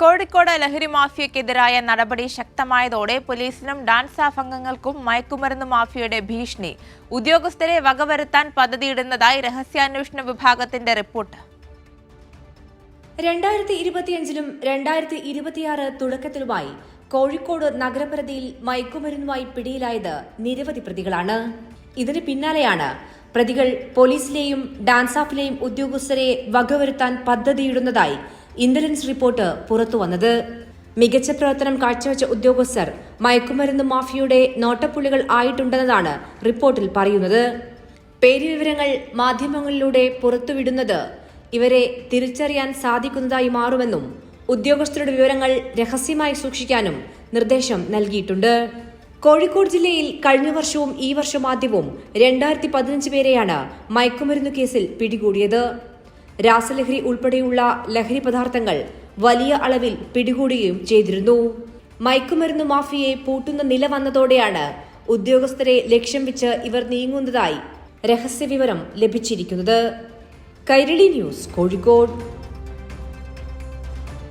കോഴിക്കോട് ലഹരി മാഫിയക്കെതിരായ നടപടി ശക്തമായതോടെ പോലീസിനും ഡാൻസ് ഓഫ് അംഗങ്ങൾക്കും മയക്കുമരുന്ന് മാഫിയയുടെ ഭീഷണി. ഉദ്യോഗസ്ഥരെ വകവരുത്താൻ പദ്ധതിയിടുന്നതായി രഹസ്യാന്വേഷണ വിഭാഗത്തിന്റെ റിപ്പോർട്ട്. രണ്ടായിരത്തി ഇരുപത്തിയഞ്ചിലും രണ്ടായിരത്തി ഇരുപത്തിയാറ് തുടക്കത്തിലുമായി കോഴിക്കോട് നഗരപരിധിയിൽ മയക്കുമരുന്നുമായി പിടിയിലായത് നിരവധി പ്രതികളാണ്. ഇതിന് പിന്നാലെയാണ് പ്രതികൾ പോലീസിലെയും ഡാൻസ് ആഫിലെയും ഉദ്യോഗസ്ഥരെ വകവരുത്താൻ പദ്ധതിയിടുന്നതായി ഇന്റലിജൻസ് റിപ്പോർട്ട് പുറത്തുവന്നത് മികച്ച പ്രവർത്തനം കാഴ്ചവെച്ച ഉദ്യോഗസ്ഥർ മയക്കുമരുന്ന് മാഫിയയുടെ നോട്ടപ്പുള്ളികൾ ആയിട്ടുണ്ടെന്നതാണ് റിപ്പോർട്ടിൽ പറയുന്നത്. പേരുവിവരങ്ങൾ മാധ്യമങ്ങളിലൂടെ പുറത്തുവിടുന്നത് ഇവരെ തിരിച്ചറിയാൻ സാധിക്കുന്നതായി മാറുമെന്നും ഉദ്യോഗസ്ഥരുടെ വിവരങ്ങൾ രഹസ്യമായി സൂക്ഷിക്കാനും നിർദ്ദേശം നൽകിയിട്ടുണ്ട്. കോഴിക്കോട് ജില്ലയിൽ കഴിഞ്ഞ വർഷവും ഈ വർഷം ആദ്യവും രണ്ടായിരത്തി പതിനഞ്ച് പേരെയാണ് മയക്കുമരുന്ന് കേസിൽ പിടികൂടിയത്. രാസലഹരി ഉൾപ്പെടെയുള്ള ലഹരി പദാർത്ഥങ്ങൾ വലിയ അളവിൽ പിടികൂടുകയും ചെയ്തിരുന്നു. മയക്കുമരുന്ന് മാഫിയയെ പൂട്ടുന്ന നില വന്നതോടെയാണ് ഉദ്യോഗസ്ഥരെ ലക്ഷ്യം വെച്ച് ഇവർ നീങ്ങുന്നതായി രഹസ്യവിവരം ലഭിച്ചിരിക്കുന്നത്. കൈരളി ന്യൂസ് കോഴിക്കോട്.